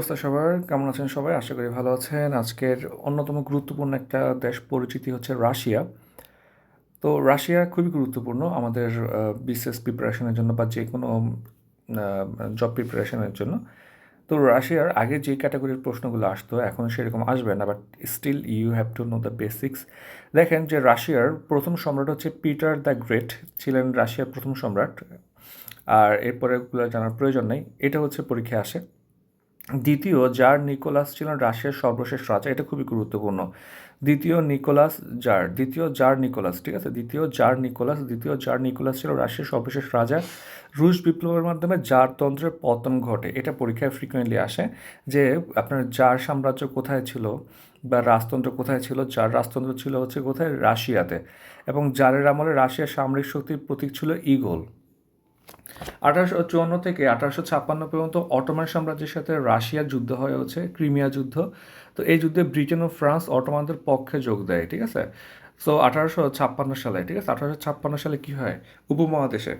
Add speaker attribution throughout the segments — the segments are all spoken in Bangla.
Speaker 1: অবস্থা সবার? কেমন আছেন সবাই? আশা করি ভালো আছেন। আজকের অন্যতম গুরুত্বপূর্ণ একটা দেশ পরিচিতি হচ্ছে রাশিয়া। তো রাশিয়া খুবই গুরুত্বপূর্ণ আমাদের বিসিএস প্রিপারেশনের জন্য বা যে কোনো জব প্রিপারেশনের জন্য। তো রাশিয়ার আগে যে ক্যাটাগরির প্রশ্নগুলো আসতো, এখন সেরকম আসবে না but still you have to know the basics দেখেন যে রাশিয়ার প্রথম সম্রাট হচ্ছে পিটার দ্য গ্রেট ছিলেন রাশিয়ার প্রথম সম্রাট। আর এরপরেগুলো জানার প্রয়োজন নেই। এটা হচ্ছে পরীক্ষায় আসে। দ্বিতীয় জার নিকোলাস ছিলেন রাশিয়ার সর্বশেষ রাজা, এটা খুবই গুরুত্বপূর্ণ। দ্বিতীয়, নিকোলাস জার দ্বিতীয় জার নিকোলাস, ঠিক আছে? দ্বিতীয় জার নিকোলাস, দ্বিতীয় জার নিকোলাস ছিল রাশিয়ার সর্বশেষ রাজা। রুশ বিপ্লবের মাধ্যমে জারতন্ত্রের পতন ঘটে, এটা পরীক্ষায় ফ্রিকুয়েন্টলি আসে, যে আপনার জার সাম্রাজ্য কোথায় ছিল বা রাজতন্ত্র কোথায় ছিল, যার রাজতন্ত্র ছিল হচ্ছে কোথায়? রাশিয়াতে। এবং জারের আমলে রাশিয়ার সামরিক শক্তির প্রতীক ছিল ইগল আঠারোশো চুয়ান্ন থেকে আঠারোশো ছাপ্পান্ন পর্যন্ত অটোমান সাম্রাজ্যের সাথে রাশিয়ার যুদ্ধ হয়ে হচ্ছে ক্রিমিয়া যুদ্ধ। তো এই যুদ্ধে ব্রিটেন ও ফ্রান্স অটোমানদের পক্ষে যোগ দেয়, ঠিক আছে? সো আঠারোশো ছাপ্পান্ন সালে, ঠিক আছে? আঠারোশো ছাপ্পান্ন সালে কী হয়? উপমহাদেশে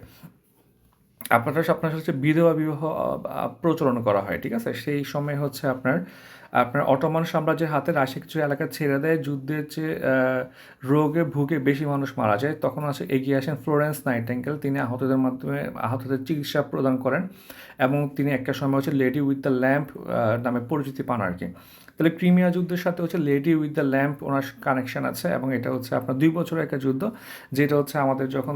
Speaker 1: আঠারোশো আপনার হচ্ছে বিধবা বিবাহ প্রচলন করা হয়, ঠিক আছে? সেই সময় হচ্ছে আপনার আপনার অটোমান সাম্রাজ্যের হাতে রাশি কিছু এলাকা ছেড়ে দেয়। যুদ্ধের যে রোগে ভুগে বেশি মানুষ মারা যায়। তখন আছে, এগিয়ে আসেন ফ্লোরেন্স নাইটেঙ্গেল। তিনি আহতদের মাধ্যমে, আহতদের চিকিৎসা প্রদান করেন এবং তিনি একটা সময় হচ্ছে লেডি উইথ দ্য ল্যাম্প নামে পরিচিতি পান আর কি তাহলে ক্রিমিয়া যুদ্ধের সাথে হচ্ছে লেডি উইথ দ্য ল্যাম্প ওনার কানেকশন আছে এবং এটা হচ্ছে আপনার দুই বছরের একটা যুদ্ধ, যেটা হচ্ছে আমাদের যখন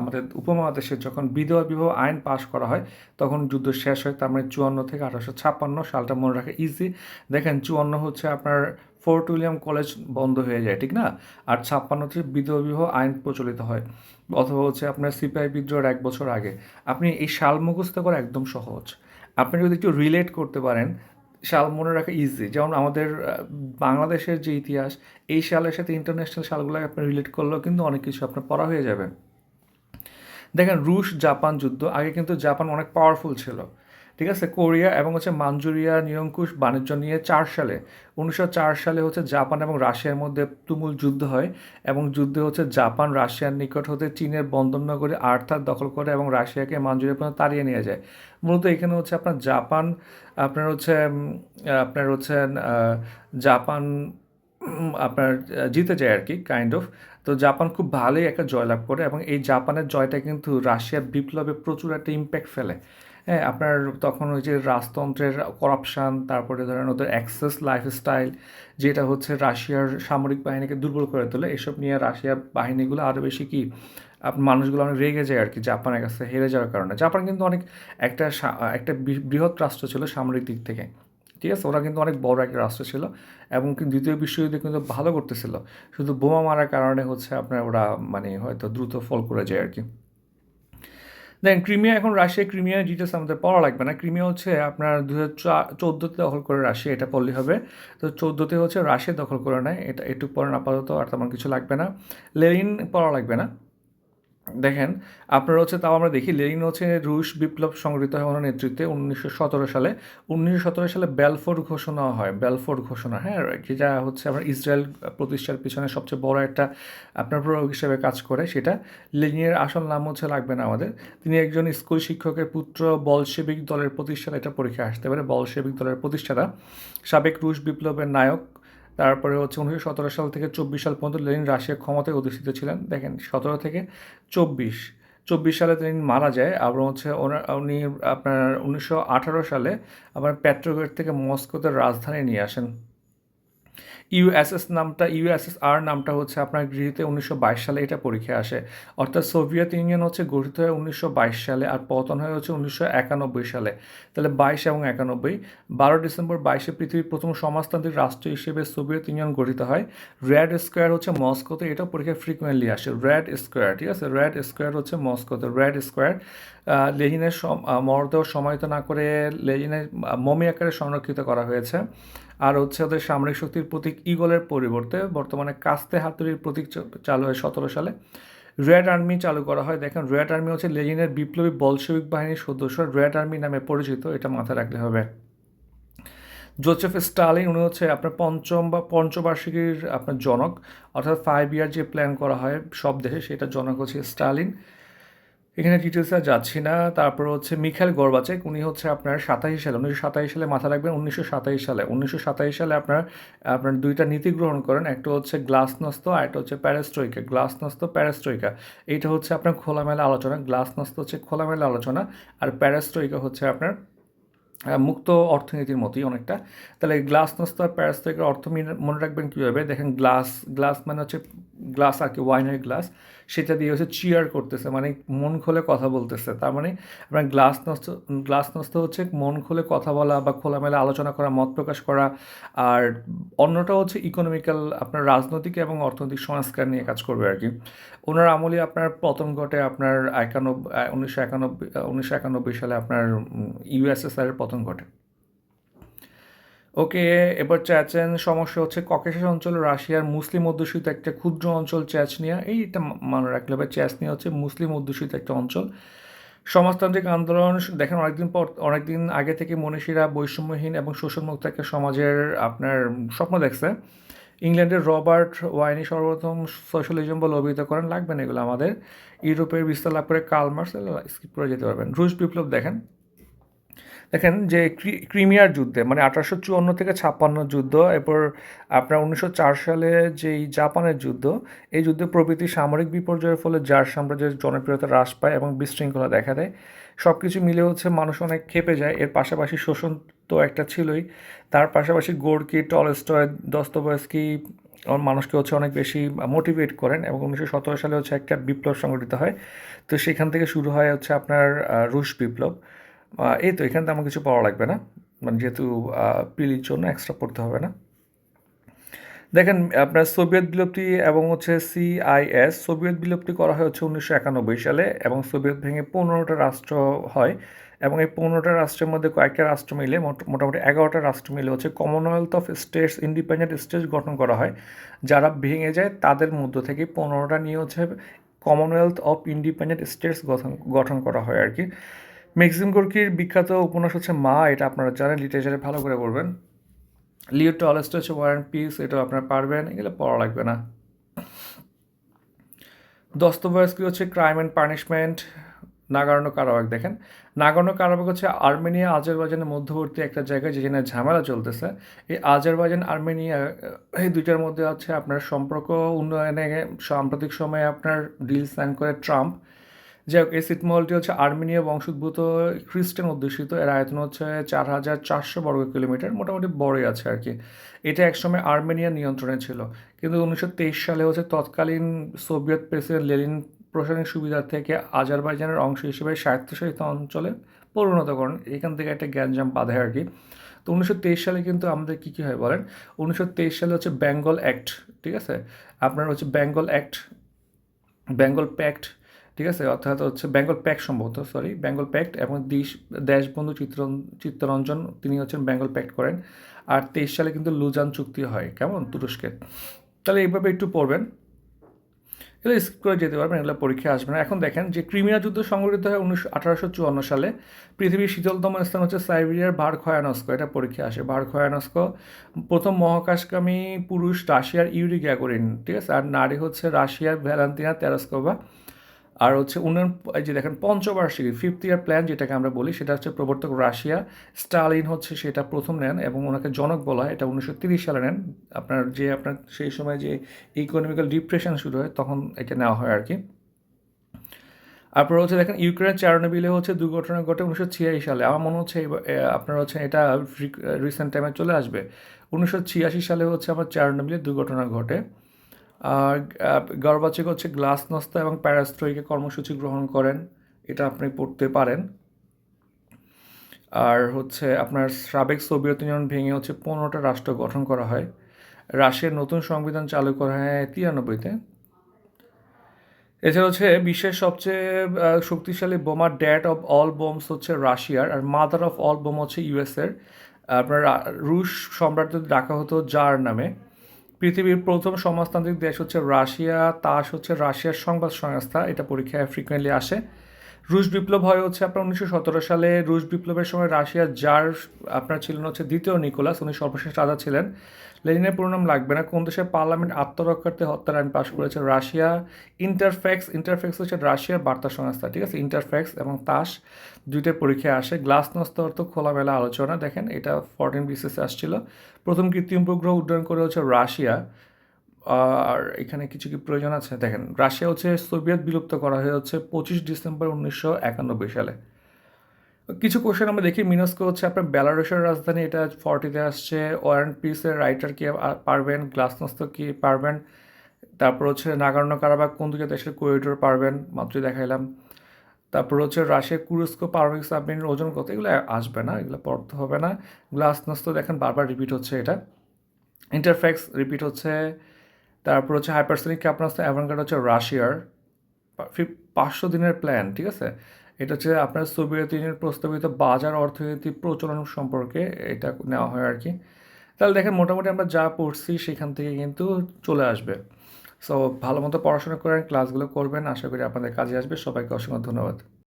Speaker 1: আমাদের উপমহাদেশে যখন বিধবা বিবাহ আইন পাশ করা হয়, তখন যুদ্ধ শেষ হয়, তার মানে চুয়ান্ন থেকে আঠারোশো ছাপ্পান্ন, সালটা মনে রাখা ইজি দেখেন চুয়ান্ন হচ্ছে আপনার ফোর্ট উইলিয়াম কলেজ বন্ধ হয়ে যায়, ঠিক না? আর ছাপ্পান্ন ছাপ্পান্নতে বিধবা বিবাহ আইন প্রচলিত হয়, অথবা হচ্ছে আপনার সিপিআই বিদ্রোহের এক বছর আগে। আপনি এই সাল মুখস্থ করা একদম সহজ। আপনি যদি একটু রিলেট করতে পারেন সাল মনে রাখা ইজি যেমন আমাদের বাংলাদেশের যে ইতিহাস, এই সালের সাথে ইন্টারন্যাশনাল সালগুলো আপনি রিলেট করলেও কিন্তু অনেক কিছু আপনার পড়া হয়ে যাবে। দেখেন রুশ জাপান যুদ্ধ, আগে কিন্তু জাপান অনেক পাওয়ারফুল ছিল। ঠিক আছে? কোরিয়া এবং হচ্ছে মাঞ্জুরিয়া নিরঙ্কুশ বাণিজ্য নিয়ে চার সালে, উনিশশো চার সালে হচ্ছে জাপান এবং রাশিয়ার মধ্যে তুমুল যুদ্ধ হয় এবং যুদ্ধে হচ্ছে জাপান, রাশিয়ার নিকট হতে চীনের বন্দরনগরে আর্থার দখল করে এবং রাশিয়াকে মাঞ্জুরিয়া পর্যন্ত তাড়িয়ে নিয়ে যায়। মূলত এখানে হচ্ছে আপনার জাপান, আপনার হচ্ছে আপনার হচ্ছে জাপান আপনার জিতে যায় আর কি কাইন্ড অফ তো জাপান খুব ভালোই একটা জয়লাভ করে এবং এই জাপানের জয়টা কিন্তু রাশিয়ার বিপ্লবে প্রচুর একটা ইম্প্যাক্ট ফেলে। হ্যাঁ আপনার তখন ওই যে রাজতন্ত্রের করাপশান তারপরে ধরেন ওদের অ্যাক্সেস লাইফস্টাইল যেটা হচ্ছে রাশিয়ার সামরিক বাহিনীকে দুর্বল করে তোলে, এসব নিয়ে রাশিয়ার বাহিনীগুলো আরও বেশি কি মানুষগুলো অনেক রেগে যায় আর কি জাপানের কাছে, হেরে যাওয়ার কারণে। জাপান কিন্তু অনেক একটা একটা বৃহৎ রাষ্ট্র ছিল সামরিক দিক থেকে। ঠিক আছে? ওরা কিন্তু অনেক বড় একটা রাষ্ট্র ছিল এবং কিন্তু দ্বিতীয় বিশ্বযুদ্ধে কিন্তু ভালো করতেছিল। শুধু বোমা মারার কারণে হচ্ছে আপনার ওরা মানে হয়তো দ্রুত ফল করে যায় আর কি দেন ক্রিমিয়া এখন রাশিয়া ক্রিমিয়া ডিটেলস আমাদের পড়া লাগবে না। ক্রিমিয়া হচ্ছে আপনার দু চোদ্দোতে দখল করে রাশিয়া, এটা পড়লে হবে। তো চোদ্দোতে হচ্ছে রাশিয়া দখল করে নেয়। এটা একটু পরে আপাতত আর তেমন কিছু লাগবে না। লেলিন পড়া লাগবে না। দেখেন, আপনার হচ্ছে তাও আমরা দেখি, লেনিন হচ্ছে রুশ বিপ্লব সংগঠিত হয় ওনার নেতৃত্বে উনিশশো সতেরো সালে। উনিশশো সতেরো সালে বেলফোর্ড ঘোষণা হয় বেলফোর্ড ঘোষণা হ্যাঁ যেটা হচ্ছে আপনার ইসরায়েল প্রতিষ্ঠার পিছনে সবচেয়ে বড় একটা আপনার প্রয়োগ হিসেবে কাজ করে সেটা। লেনিনের আসল নাম হচ্ছে লাগবে না আমাদের। তিনি একজন স্কুল শিক্ষকের পুত্র বলশেবিক দলের প্রতিষ্ঠাতা, এটা পরীক্ষা আসতে পারে বলশেবিক দলের প্রতিষ্ঠাতা। সাবেক রুশ বিপ্লবের নায়ক তারপরে হচ্ছে উনিশশো সতেরো সাল থেকে চব্বিশ সাল পর্যন্ত লেনিন রাশিয়ার ক্ষমতায় অধিষ্ঠিত ছিলেন। দেখেন, সতেরো থেকে চব্বিশ চব্বিশ সালে তিনি মারা যায়, আবার হচ্ছে ওনার উনি আপনার উনিশশো আঠারো সালে আবার প্যাট্রোগেট থেকে মস্কোতে রাজধানী নিয়ে আসেন। ইউএসএস নামটা, ইউএসএসআর নামটা হচ্ছে আপনার গৃহীত উনিশশো সালে এটা পরীক্ষায় আসে। অর্থাৎ সোভিয়েত ইউনিয়ন হচ্ছে গঠিত হয় উনিশশো বাইশ সালে আর পতন হয় হচ্ছে উনিশশো একানব্বই সালে। তাহলে বাইশ এবং একানব্বই, বারো ডিসেম্বর বাইশে পৃথিবীর প্রথম সমাজতান্ত্রিক রাষ্ট্র হিসেবে সোভিয়েত ইউনিয়ন গঠিত হয়। র্যাড স্কোয়ার হচ্ছে মস্কোতে এটা পরীক্ষায় ফ্রিকুয়েন্টলি আসে। র্যাড স্কোয়ার, ঠিক আছে? র্যাড স্কোয়ার হচ্ছে মস্কোতে। র্যাড স্কোয়ার লেহিনের মরদেহ সমাহিত না করে লেহিনের মমি আকারে সংরক্ষিত করা হয়েছে। আর হচ্ছে ওদের সামরিক শক্তির প্রতীক ইগলের পরিবর্তে বর্তমানে কাস্তে হাতুড়ির প্রতীক চালু হয় সতেরো সালে। রেড আর্মি চালু করা হয়। দেখেন, রেড আর্মি হচ্ছে লেজিনের বিপ্লবী বলশবিক বাহিনীর সদস্য। রেড আর্মি নামে পরিচিত, এটা মাথায় রাখলে হবে। জোসেফ স্টালিন, উনি হচ্ছে আপনার পঞ্চম বা পঞ্চবার্ষিকীর আপনার জনক। অর্থাৎ ফাইভ ইয়ার যে প্ল্যান করা হয় সব দেশে, সেটা জনক হচ্ছে স্টালিন। এখানে ডিটেলসে যাচ্ছি না। তারপর হচ্ছে মিখাইল গর্বাচেক। উনি হচ্ছে আপনার সাতাশি সালে, উনিশশো সাতাশি সালে মাথা রাখবেন, উনিশশো সাতাইশ সালে। উনিশশো সাতাইশ সালে আপনার আপনার দুইটা নীতি গ্রহণ করেন। একটা হচ্ছে গ্লাসনস্ত আর একটা হচ্ছে প্যারাস্ট্রইকা গ্লাসনস্ত প্যারাস্ট্রইকা এইটা হচ্ছে আপনার খোলামেলা আলোচনা। গ্লাসনস্ত হচ্ছে খোলামেলা আলোচনা। আর প্যারাস্ট্রইকা হচ্ছে আপনার মুক্ত অর্থনীতির মতোই অনেকটা। তাহলে গ্লাস নস্ত আর প্যারাস্ট্রিকের অর্থ মনে রাখবেন কীভাবে? দেখেন গ্লাস গ্লাস মানে হচ্ছে গ্লাস আর কি, ওয়াইনের গ্লাস। সেটা দিয়ে হচ্ছে চিয়ার করতেছে মানে মন খুলে কথা বলতেছে। তার মানে আপনার গ্লাস নষ্ট গ্লাস নষ্ট হচ্ছে মন খুলে কথা বলা বা খোলামেলা আলোচনা করা, মত প্রকাশ করা। আর অন্যটা হচ্ছে ইকোনমিক্যাল আপনার রাজনৈতিক এবং অর্থনৈতিক সংস্কার নিয়ে কাজ করবে আর কি। ওনার আমলে আপনার প্রথম ঘটে আপনার একানব্বই উনিশশো একানব্বই উনিশশো একানব্বই সালে আপনার ইউএসএসআর এর পতন ঘটে। ওকে এবার চেচেন সমস্যা হচ্ছে ককেশাস অঞ্চল রাশিয়ার মুসলিম অধ্যুষিত একটা ক্ষুদ্র অঞ্চল চেচনিয়া এইটা মনে রাখলে হবে চেচনিয়া হচ্ছে মুসলিম অধ্যুষিত একটা অঞ্চল। সমাজতান্ত্রিক আন্দোলন দেখেন অনেকদিন পর, অনেকদিন আগে থেকে মনীষীরা বৈষম্যহীন এবং শোষণমুক্ত একটা সমাজের আপনার স্বপ্ন দেখছে। ইংল্যান্ডের রবার্ট ওয়াইনি সর্বপ্রথম সোশ্যালিজম বলে অভিহিত করেন। লাগবে না এগুলো আমাদের। ইউরোপের বিস্তার লাভ করে কালমার্স স্কিপ করে যেতে পারবেন। রুশ বিপ্লব দেখেন। দেখেন যে ক্রি- ক্রিমিয়ার যুদ্ধে মানে আঠারোশো চুয়ান্ন থেকে ছাপ্পান্ন যুদ্ধ, এরপর আপনার উনিশশো চার সালে যেই জাপানের যুদ্ধ, এই যুদ্ধে প্রভৃতি সামরিক বিপর্যয়ের ফলে জার সাম্রাজ্যের জনপ্রিয়তা হ্রাস পায় এবং বিশৃঙ্খলা দেখা দেয়। সব কিছু মিলে হচ্ছে মানুষ অনেক ক্ষেপে যায়। এর পাশাপাশি শোষণ তো একটা ছিলই। তার পাশাপাশি গোর্কি, টলস্টয় দস্তবয়স্কি মানুষকে হচ্ছে অনেক বেশি মোটিভেট করেন এবং উনিশশো সতেরো সালে হচ্ছে একটা বিপ্লব সংগঠিত হয়। তো সেখান থেকে শুরু হয় হচ্ছে আপনার রুশ বিপ্লব। এই তো, এখানে তেমন কিছু পড়া লাগবে না। মানে যেহেতু পিলির জন্য এক্সট্রা পড়তে হবে না। দেখেন, আপনার সোভিয়েত বিলুপ্তি এবং হচ্ছে সিআইএস সোভিয়েত বিলুপ্তি করা হয় হচ্ছে উনিশশো একানব্বই সালে এবং সোভিয়েত ভেঙে পনেরোটা রাষ্ট্র হয়। এবং এই পনেরোটা রাষ্ট্রের মধ্যে কয়েকটা রাষ্ট্র মিলে, মোট- মোটামুটি এগারোটা রাষ্ট্র মিলে হচ্ছে Commonwealth of States Independent States গঠন করা হয়। যারা ভেঙে যায়, তাদের মধ্য থেকে পনেরোটা নিয়ে হচ্ছে কমনওয়েলথ অফ ইন্ডিপেন্ডেন্ট স্টেটস গঠন গঠন করা হয় আর কি। মেক্সিম গোর্কির বিখ্যাত উপন্যাস হচ্ছে মা, এটা আপনারা জানেন লিটারেচারে ভালো করে পড়বেন। লিও টলেস্ট হচ্ছে ওয়ার অ্যান্ড পিস এটাও আপনারা পারবেন, এগুলো পড়া লাগবে না। দস্ত দস্তবয়স্কি হচ্ছে crime and punishment Nagorno Karabakh, দেখেন। নাগার্নো কারাবাগ হচ্ছে আর্মেনিয়া, আজারবাইজানের মধ্যবর্তী একটা জায়গায় যেখানে ঝামেলা চলতেছে। এই আজারবাইজান, আর্মেনিয়া, এই দুইটার মধ্যে হচ্ছে আপনার সম্পর্ক, উন্নয়নে, সাম্প্রতিক সময়ে আপনার ডিল সাইন করে ট্রাম্প যাই হোক, এই ছিটমহলটি হচ্ছে আর্মেনিয়া বংশোদ্ভূত খ্রিস্টান অধ্যুষিত। এর আয়তন হচ্ছে চার হাজার চারশো বর্গ কিলোমিটার, মোটামুটি বড়ই আছে আর কি। এটা একসময় আর্মেনিয়ার নিয়ন্ত্রণে ছিল। কিন্তু উনিশশো তেইশ সালে হচ্ছে তৎকালীন সোভিয়েত প্রেসিডেন্ট লেনিন প্রশাসনিক সুবিধার থেকে আজারবাইজানের অংশ হিসেবে স্বায়ত্তশাসিত অঞ্চলে পরিণত করেন। এখান থেকে একটা গ্যাঞ্জাম বাঁধে আর কি। তো উনিশশো তেইশ সালে কিন্তু আমাদের কী কী হয় বলেন? উনিশশো তেইশ সালে হচ্ছে বেঙ্গল অ্যাক্ট, ঠিক আছে? আপনার হচ্ছে বেঙ্গল অ্যাক্ট, বেঙ্গল প্যাক্ট ঠিক আছে? অর্থাৎ হচ্ছে বেঙ্গল প্যাক্ট সম্ভবত সরি বেঙ্গল প্যাক্ট এবং দেশ, দেশবন্ধু চিত্র চিত্তরঞ্জন, তিনি হচ্ছেন বেঙ্গল প্যাক্ট করেন। আর তেইশ সালে কিন্তু লুজান চুক্তি হয়, কেমন? তুরস্কের। তাহলে এইভাবে একটু পড়বেন। এগুলো স্কিপ করে যেতে পারবেন, এগুলো পরীক্ষা আসবে না। এখন দেখেন যে ক্রিমিয়া যুদ্ধ সংঘটিত হয় উনিশশো আঠারোশো চুয়ান্ন সালে। পৃথিবীর শীতলতম স্থান হচ্ছে সাইবেরিয়ার ভারখয়ানস্ক। এটা পরীক্ষা আসে। ভারখয়ানস্ক, প্রথম মহাকাশগামী পুরুষ রাশিয়ার ইউরি গ্যাগোরিন ঠিক আছে? আর নারী হচ্ছে রাশিয়ার ভ্যালান্তিনা তেরাস্কোভা। আর হচ্ছে উন্নয়ন, এই যে দেখেন, পঞ্চবার্ষিকী ফিফথ ইয়ার প্ল্যান যেটাকে আমরা বলি, সেটা হচ্ছে প্রবর্তক রাশিয়া। স্টালিন হচ্ছে সেটা প্রথম নেন এবং ওনাকে জনক বলা হয়। এটা উনিশশো তিরিশ সালে নেন। আপনার যে, আপনার সেই সময় যে ইকোনমিক্যাল ডিপ্রেশন শুরু হয়, তখন এটা নেওয়া হয় আর কি। তারপর হচ্ছে দেখেন ইউক্রেন চারনবিলে হচ্ছে দুর্ঘটনা ঘটে উনিশশো ছিয়াশি সালে। আমার মনে হচ্ছে আপনার হচ্ছে এটা রিসেন্ট টাইমে চলে আসবে। উনিশশো ছিয়াশি সালে হচ্ছে আমার চারনবিলে দুর্ঘটনা ঘটে। গর্বাচেক হচ্ছে গ্লাসনস্ত এবং প্যারাস্ট্রয়কে কর্মসূচি গ্রহণ করেন, এটা আপনি পড়তে পারেন। আর হচ্ছে আপনার সাবেক সোভিয়েত ইউনিয়ন ভেঙে হচ্ছে পনেরোটা রাষ্ট্র গঠন করা হয়। রাশিয়ার নতুন সংবিধান চালু করা হয় তিরানব্বইতে। এছাড়া হচ্ছে বিশ্বের সবচেয়ে শক্তিশালী বোমা ড্যাট অফ অল বোমস হচ্ছে রাশিয়ার, আর মাদার অফ অল বোম হচ্ছে ইউএসের আপনার রুশ সম্রাটদের ডাকা হতো জার নামে। পৃথিবীর প্রথম সমাজতান্ত্রিক দেশ হচ্ছে রাশিয়া, তাস হচ্ছে রাশিয়ার সংবাদ সংস্থা। এটা পরীক্ষায় ফ্রিকুয়েন্টলি আসে। রুশ বিপ্লব হয় হচ্ছে আপনার উনিশশো সতেরো সালে। রুশ বিপ্লবের সময় রাশিয়ার যার আপনার ছিলেন হচ্ছে দ্বিতীয় নিকোলাস, উনি সর্বশেষ রাজা ছিলেন। লেনিনের পুরো নাম লাগবে না। কোন দেশের পার্লামেন্ট আত্মরক্ষার্থে হত্যার আইন পাশ করেছে? রাশিয়া ইন্টারফ্যাক্স ইন্টারফ্যাক্স হচ্ছে রাশিয়ার বার্তা সংস্থা, ঠিক আছে? ইন্টারফ্যাক্স এবং তাস দুইটার পরীক্ষায় আসে। গ্লাস নস্ত অর্থ খোলামেলা আলোচনা, দেখেন, এটা ফরটিন বিসিসে আসছিল। প্রথম কৃত্রিম উপগ্রহ উড্ডয়ন করে হচ্ছে রাশিয়া। আর এখানে কিছু কি প্রয়োজন আছে? দেখেন, রাশিয়া হচ্ছে সোভিয়েত বিলুপ্ত করা হয়ে হচ্ছে পঁচিশ ডিসেম্বর উনিশশো একানব্বই সালে। কিছু কোশ্চেন আমরা দেখি, মিনস্কো হচ্ছে আপনার বেলারুশের রাজধানী, এটা ফর্টিতে আসছে। ওয়ারেন্ট পিসের রাইটার কি পারবেন? গ্লাসনস্ত কি পারবেন? তারপর হচ্ছে নাগার্নো কারাবাগ কোন দুটো দেশের করিডোর পারবেন? মাত্রই দেখাইলাম। তারপর হচ্ছে রাশিয়া কুরস্কো পারমিক সাবমেরিনের ওজন কত? এগুলো আসবে না, এগুলো পড়তে হবে না। গ্লাসনস্ত দেখেন বারবার রিপিট হচ্ছে এটা। ইন্টারফ্যাক্স রিপিট হচ্ছে তারপর হচ্ছে হাইপারসনিক ক্ষেপণাস্ত্র অ্যাভানগার্ড হচ্ছে রাশিয়ার পাঁচশো দিনের প্ল্যান ঠিক আছে? এটা হচ্ছে আপনার সোভিয়েত ইউনিয়ন প্রস্তাবিত বাজার অর্থনীতি প্রচলন সম্পর্কে এটা নেওয়া হয় আর কি। তাহলে দেখেন মোটামুটি আমরা যা পড়ছি সেখান থেকে কিন্তু চলে আসবে। সো ভালো মতো পড়াশোনা করেন ক্লাসগুলো করবেন, আশা করি আপনাদের কাজে আসবে। সবাইকে অসংখ্য ধন্যবাদ।